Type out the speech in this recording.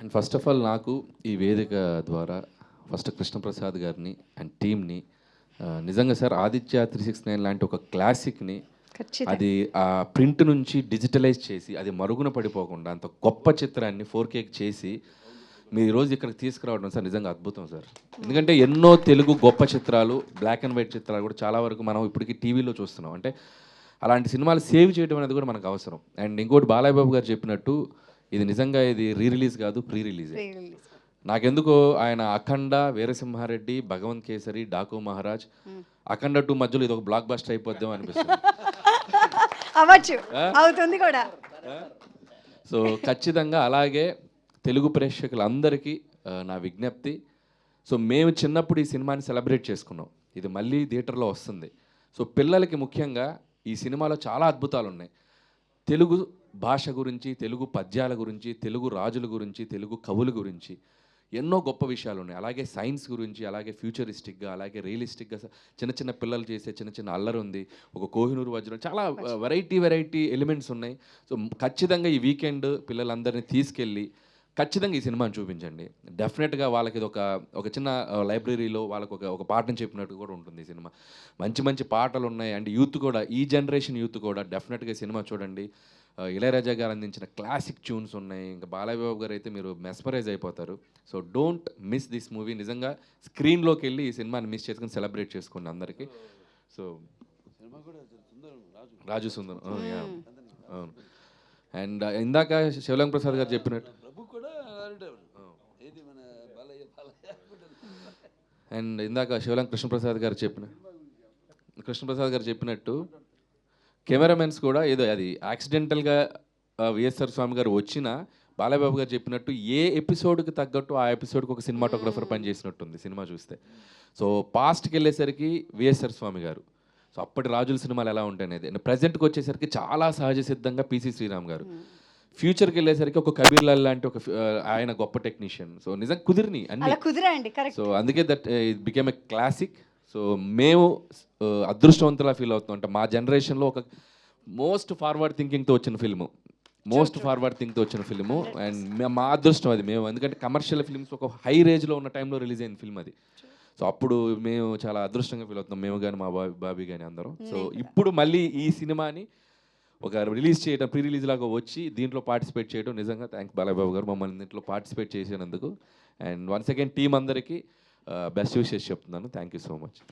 And first of all నాకు ఈ వేదిక ద్వారా ఫస్ట్ కృష్ణప్రసాద్ గారిని అండ్ టీమ్ని నిజంగా sir Aditya three six nine లాంటి ఒక క్లాసిక్ని అది ఆ ప్రింట్ నుంచి డిజిటలైజ్ చేసి అది మరుగున పడిపోకుండా అంత గొప్ప చిత్రాన్ని ఫోర్ కేక్ చేసి మీరు ఈరోజు ఇక్కడికి తీసుకురావడం సార్ నిజంగా అద్భుతం సార్. ఎందుకంటే ఎన్నో తెలుగు గొప్ప చిత్రాలు బ్లాక్ అండ్ వైట్ చిత్రాలు కూడా చాలా వరకు మనం ఇప్పటికీ టీవీలో చూస్తున్నాం. అంటే అలాంటి సినిమాలు సేవ్ చేయడం అనేది కూడా మనకు అవసరం. అండ్ ఇంకోటి బాలయ్య బాబు గారు చెప్పినట్టు ఇది నిజంగా ఇది రీ రిలీజ్ కాదు ప్రీ రిలీజ్. నాకెందుకో ఆయన అఖండ వీరసింహారెడ్డి భగవంత్ కేసరి డాకు మహారాజ్. అఖండ టూ మధ్యలో ఇది ఒక బ్లాక్ బస్టర్ అయిపోద్దాం అనిపిస్తుంది. అవ్వచ్చు. అవుతుంది కూడా. సో ఖచ్చితంగా అలాగే తెలుగు ప్రేక్షకులందరికీ నా విజ్ఞప్తి. సో మేము చిన్నప్పుడు ఈ సినిమాని సెలబ్రేట్ చేసుకున్నాం. ఇది మళ్ళీ థియేటర్లో వస్తుంది. సో పిల్లలకి ముఖ్యంగా ఈ సినిమాలో చాలా అద్భుతాలు ఉన్నాయి తెలుగు భాష గురించి తెలుగు పద్యాల గురించి తెలుగు రాజుల గురించి తెలుగు కవుల గురించి ఎన్నో గొప్ప విషయాలు ఉన్నాయి. అలాగే సైన్స్ గురించి అలాగే ఫ్యూచరిస్టిక్గా అలాగే రియలిస్టిక్గా చిన్న చిన్న పిల్లలు చేసే చిన్న చిన్న అల్లరి ఉంది ఒక కోహినూరు వజ్రం చాలా వెరైటీ వెరైటీ ఎలిమెంట్స్ ఉన్నాయి. సో ఖచ్చితంగా ఈ వీకెండ్ పిల్లలందరినీ తీసుకెళ్ళి ఖచ్చితంగా ఈ సినిమాని చూపించండి. డెఫినెట్గా వాళ్ళకి ఇది ఒక ఒక చిన్న లైబ్రరీలో వాళ్ళకి ఒక ఒక పాఠం చెప్పినట్టు కూడా ఉంటుంది ఈ సినిమా. మంచి మంచి పాటలు ఉన్నాయి. అండ్ యూత్ కూడా ఈ జనరేషన్ యూత్ కూడా డెఫినెట్గా సినిమా చూడండి. ఇళయరాజా గారు అందించిన క్లాసిక్ ట్యూన్స్ ఉన్నాయి. ఇంకా బాలయ్య బాబు గారు అయితే మీరు మెస్మరైజ్ అయిపోతారు. So don't miss this movie నిజంగా స్క్రీన్లోకి వెళ్ళి ఈ సినిమాని మిస్ చేసుకుని సెలబ్రేట్ చేసుకోండి అందరికీ. సో రాజు సుందరం. అవును, yeah. అవును అండ్ ఇందాక శివలింగ ప్రసాద్ గారు చెప్పినట్టు ప్రభు కూడా అలాంటి ఏది మన బాలయ్య బాలయ్య అండ్ ఇందాక శివలం కృష్ణప్రసాద్ గారు చెప్పిన కృష్ణప్రసాద్ గారు చెప్పినట్టు కెమెరామెన్స్ కూడా ఏదో అది యాక్సిడెంటల్గా విఎస్ఆర్ స్వామి గారు వచ్చినా బాలయ్యబాబు గారు చెప్పినట్టు ఏ ఎపిసోడ్కి తగ్గట్టు ఆ ఎపిసోడ్కి ఒక సినిమాటోగ్రఫర్ పనిచేసినట్టుంది సినిమా చూస్తే. సో పాస్ట్కి వెళ్ళేసరికి విఎస్ఆర్ స్వామి గారు. సో అప్పటి రాజుల సినిమాలు ఎలా ఉంటాయి అనేది. ప్రజెంట్కి వచ్చేసరికి చాలా సహజ సిద్ధంగా పీసీ శ్రీరామ్ గారు. ఫ్యూచర్కి వెళ్ళేసరికి ఒక కబీర్ లాల్ లాంటి ఒక ఆయన గొప్ప టెక్నీషియన్ సో నిజంగా కుదిరిని అన్ని. కుదిరండి సో అందుకే that it became a classic so మేము uh, అదృష్టవంతులా ఫీల్ అవుతున్నాం. అంటే మా జనరేషన్లో ఒక మోస్ట్ ఫార్వర్డ్ థింకింగ్తో వచ్చిన ఫిల్ము మోస్ట్ ఫార్వర్డ్ థింక్తో వచ్చిన ఫిల్ము అండ్ మా అదృష్టం అది. మేము ఎందుకంటే కమర్షియల్ ఫిల్మ్స్ ఒక హై రేంజ్లో ఉన్న టైంలో రిలీజ్ అయిన ఫిల్మ్ అది. సో అప్పుడు మేము చాలా అదృష్టంగా ఫీల్ అవుతున్నాం. మేము కానీ మా బాబీ బాబీ కానీ అందరం. సో ఇప్పుడు మళ్ళీ ఈ సినిమాని ఒక రిలీజ్ చేయడం ప్రీ రిలీజ్ లాగా వచ్చి దీంట్లో పార్టిసిపేట్ చేయడం నిజంగా థ్యాంక్స్ బాలయ్యబాబు గారు మమ్మల్ని దీంట్లో పార్టిసిపేట్ చేసినందుకు. అండ్ వన్స్ అగైన్ టీం అందరికీ uh, బెస్ట్ విషెస్ చెప్తున్నాను. Thank you so much